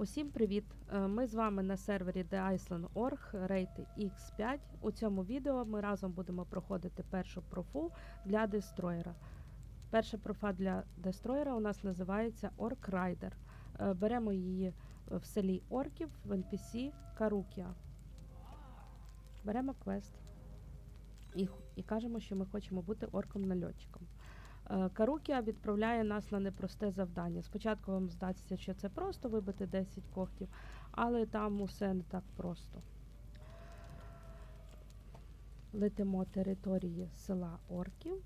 Усім привіт! Е, Ми з вами на сервері The Iceland.org рейд X5. У цьому відео ми разом будемо проходити першу профу для дестроєра. Перша профа для дестроєра у нас називається Orc Rider. Е, Беремо її в селі Орків в NPC Карукія. Беремо квест і, і кажемо, що ми хочемо бути орком-нальотчиком. Е, Карукія відправляє нас на непросте завдання. Спочатку вам здасться, що це просто вибити 10 когтів, але там усе не так просто. Летимо території села Орків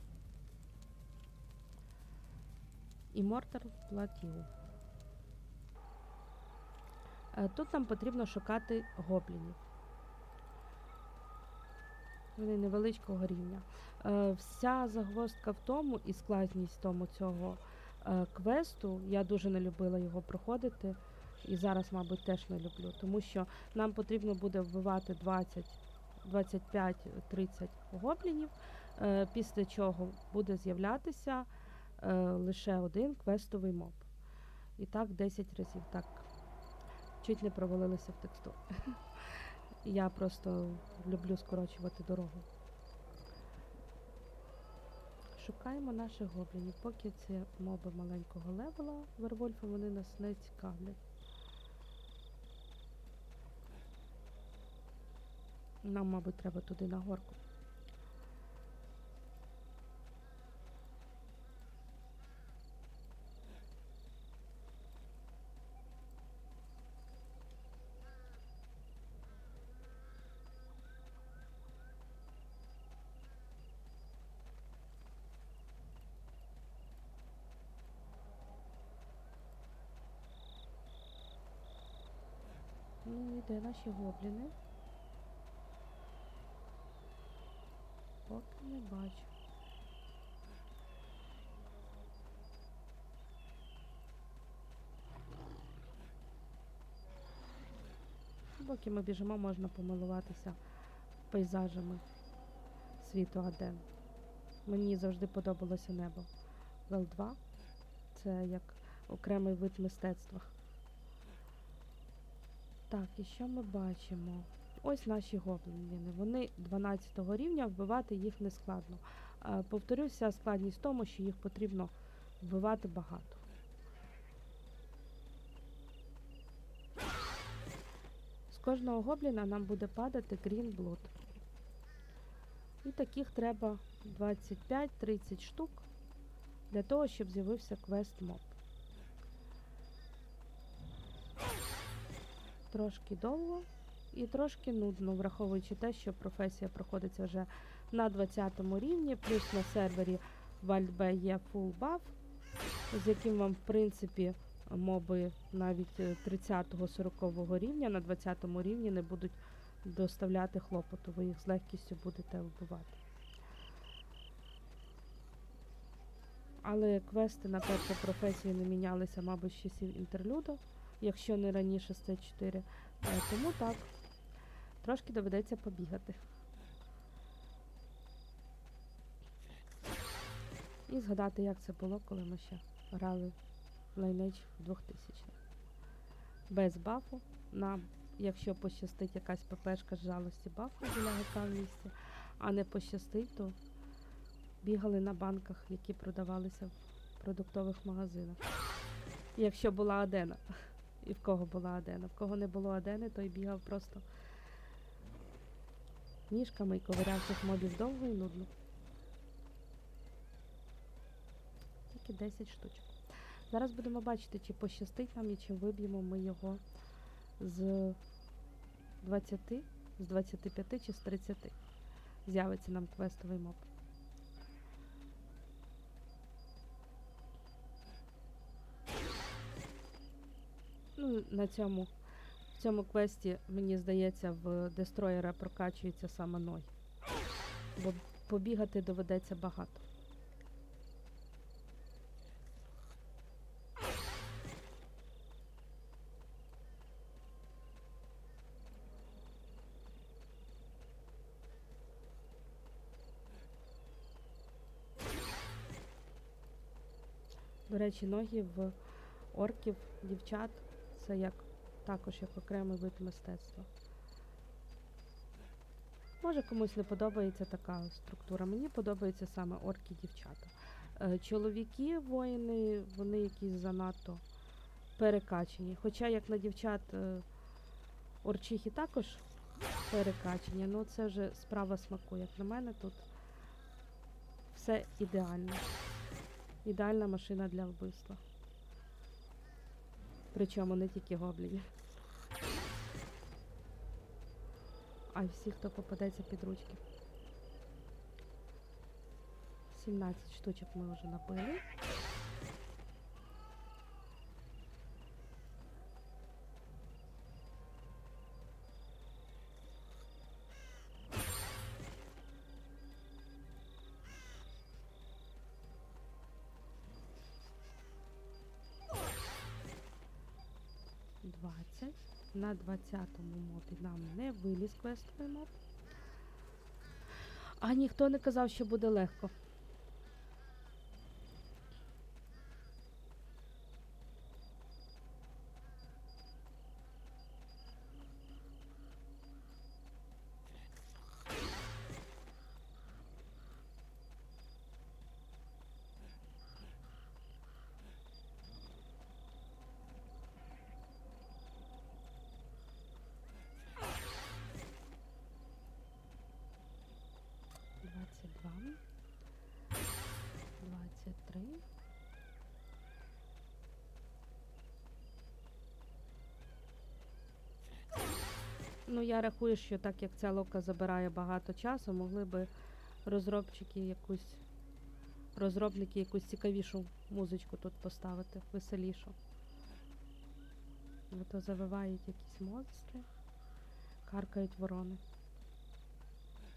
і Мортар Платів. Е, Тут нам потрібно шукати гоблінів. Вони невеличкого рівня. Е, Вся загвоздка в тому і складність в тому цього е, квесту. Я дуже не любила його проходити. І зараз, мабуть, теж не люблю, тому що нам потрібно буде вбивати 20, 25, 30 гоблінів, е, після чого буде з'являтися лише один квестовий моб. І так 10 разів. Так, чуть не провалилися в текстурі. Я просто люблю скорочувати дорогу. Шукаємо наших гоблінів. Поки це моби маленького левела, вервольфи вони нас не цікавлять. Нам, мабуть, треба туди на горку. Ну, і де наші гобліни? Поки не бачу. Поки ми біжимо, можна помилуватися пейзажами світу Аден. Мені завжди подобалося небо. Вел 2 це як окремий вид мистецтва. Так, і що ми бачимо? Ось наші гобліни. Вони 12 рівня, вбивати їх не складно. Повторюся, складність в тому, що їх потрібно вбивати багато. З кожного гобліна нам буде падати Green Blood. І таких треба 25-30 штук для того, щоб з'явився квест моб. Трошки довго і трошки нудно, враховуючи те, що професія проходиться вже на 20 рівні, плюс на сервері Вальдбе є full buff, з яким вам, в принципі, моби навіть 30-40 рівня на 20 рівні не будуть доставляти хлопоту, ви їх з легкістю будете вбивати. Але квести на першу професію не мінялися, мабуть, з часів інтерлюду, якщо не раніше з Т4. Е, Тому так, трошки доведеться побігати. І згадати, як це було, коли ми ще грали в Lineage в 2000 Без бафу. Нам, якщо пощастить якась ППшка з жалості бафу біля ГК в а не пощастить, то бігали на банках, які продавалися в продуктових магазинах. Якщо була Адена. І в кого була Адена. В кого не було Адени, той бігав просто ніжками і ковиряв цих мобів довго і нудно. Тільки 10 штучок. Зараз будемо бачити, чи пощастить нам і чи виб'ємо ми його з 20, з 25 чи з 30. З'явиться нам квестовий моб. На цьому, в цьому квесті, мені здається, в дестроєра прокачуються саме ной. Бо побігати доведеться багато. До речі, ноги в орків, дівчат це як також як окремий вид мистецтва. Може комусь не подобається така структура. Мені подобається саме орки дівчата. Е, Чоловіки, воїни, вони якісь занадто перекачені. Хоча як на дівчат е, орчихи також перекачені, ну це вже справа смаку. Як на мене, тут все ідеально. Ідеальна машина для вбивства. Причому не тільки гоблінів. А й всі, хто попадеться під ручки. 17 штучок ми вже набили. Двадцять. На 20-му мобі нам не виліз квестовий моб. А ніхто не казав, що буде легко. Ну, я рахую, що так як ця лока забирає багато часу, могли би розробчики якусь розробники якусь цікавішу музичку тут поставити, веселішу. А то завивають якісь монстри, каркають ворони.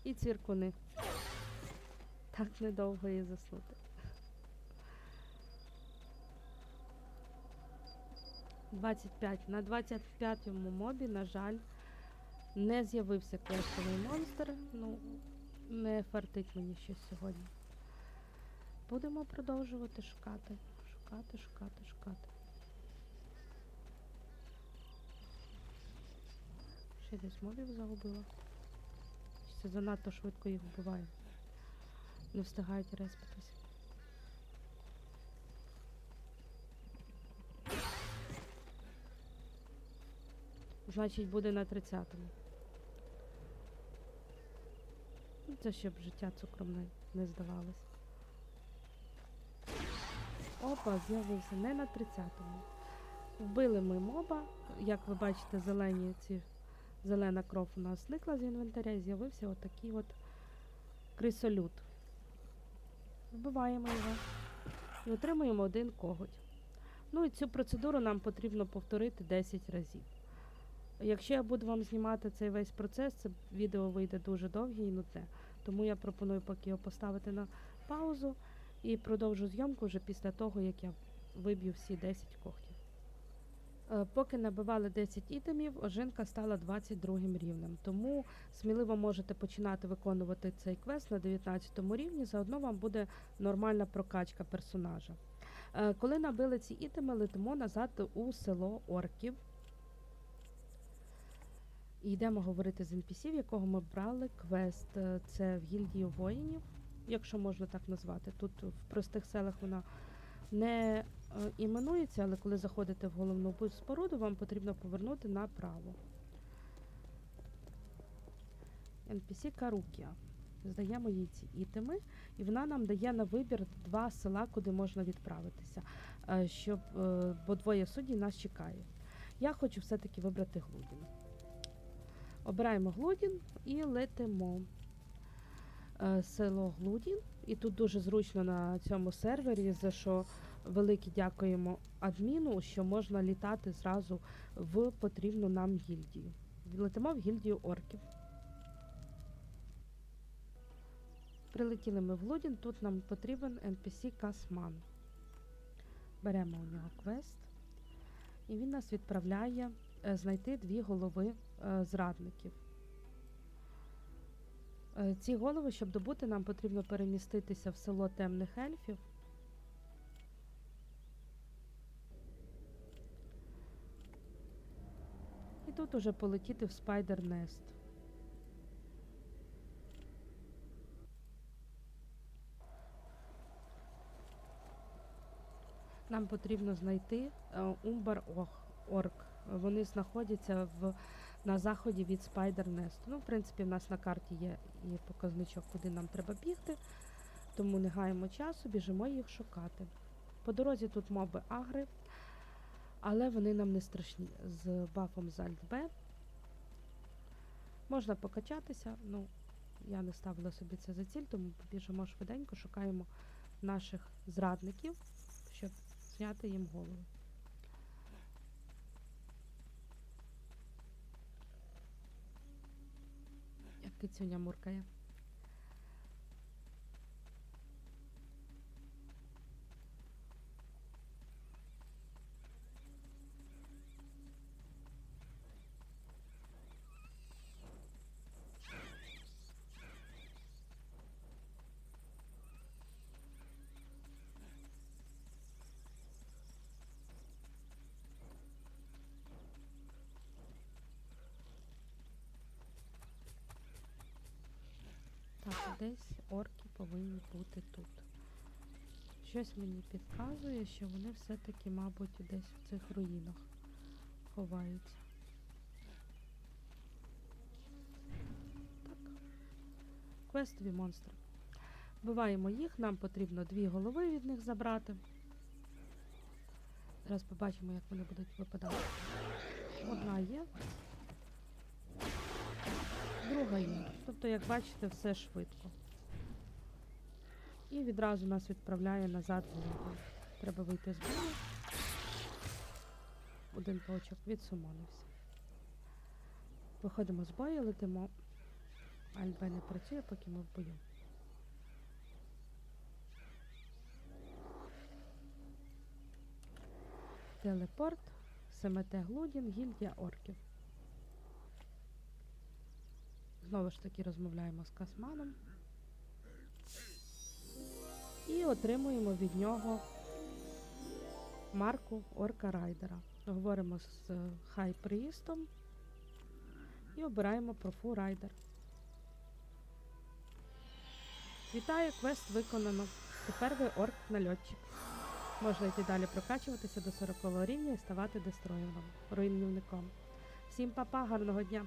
І цвіркуни. Так недовго і заснути. Двадцять п'ять. На 25-му мобі, на жаль, не з'явився квестовий монстр. Ну, не фартить мені щось сьогодні. Будемо продовжувати шукати. Шукати, шукати, шукати. Ще десь мобів загубила. Це занадто швидко їх вбиває. Не встигають респитись. Значить, буде на 30-му. Ну, Це щоб життя цукром не, не здавалось. Опа, з'явився не на 30-му. Вбили ми моба. Як ви бачите, зелені ці зелена кров у нас зникла з інвентаря і з'явився отакий от крисолют. Вбиваємо його і отримуємо один коготь. Ну і цю процедуру нам потрібно повторити 10 разів. Якщо я буду вам знімати цей весь процес, це відео вийде дуже довге і нудне. Тому я пропоную поки його поставити на паузу і продовжу зйомку вже після того, як я виб'ю всі 10 когтів. Е, Поки набивали 10 ітемів, ожинка стала 22 рівнем. Тому сміливо можете починати виконувати цей квест на 19 рівні. Заодно вам буде нормальна прокачка персонажа. Е, Коли набили ці ітеми, летимо назад у село орків. І йдемо говорити з NPC, в якого ми брали квест. Е, Це в гільдію воїнів, якщо можна так назвати. Тут в простих селах вона не е, іменується, але коли заходите в головну споруду, вам потрібно повернути направо. NPC Карукія. Здаємо їй ці ітеми, і вона нам дає на вибір два села, куди можна відправитися, е, щоб, бо двоє суддів нас чекає. Я хочу все-таки вибрати Глудін. Обираємо Глудін і летимо. Е, Село Глудін. І тут дуже зручно на цьому сервері, за що велике дякуємо адміну, що можна літати зразу в потрібну нам гільдію. Летимо в гільдію орків. Прилетіли ми в Глудін, тут нам потрібен NPC Касман. Беремо у нього квест, і він нас відправляє знайти дві голови е, зрадників. Е, Ці голови, щоб добути, нам потрібно переміститися в село темних ельфів. І тут уже полетіти в Nest. Нам потрібно знайти е, Умбар Орк. Вони знаходяться в, на заході від Nest. Ну, в принципі, в нас на карті є і показничок, куди нам треба бігти, тому не гаємо часу, біжимо їх шукати. По дорозі тут моби агри, але вони нам не страшні. З бафом з Alt-B можна покачатися, ну, я не ставила собі це за ціль, тому побіжимо швиденько, шукаємо наших зрадників, щоб зняти їм голову. Кицюня муркає. Так, десь орки повинні бути тут. Щось мені підказує, що вони все-таки, мабуть, десь в цих руїнах ховаються. Так. Квестові монстри. Вбиваємо їх, нам потрібно дві голови від них забрати. Зараз побачимо, як вони будуть випадати. Одна є. Друга є. Тобто, як бачите, все швидко. І відразу нас відправляє назад в лігу. Треба вийти з бою. Один паучок відсумонився. Виходимо з бою, летимо. Альбе не працює, поки ми в бою. Телепорт, Семете Глудін, гільдія орків. Знову ж таки розмовляємо з Касманом. І отримуємо від нього марку Орка Райдера. Говоримо з Хай Приїстом і обираємо профу Райдер. Вітаю, квест виконано. Тепер ви орк нальотчик. Можна йти далі прокачуватися до 40 рівня і ставати дестроєром, руйнівником. Всім па-па, гарного дня!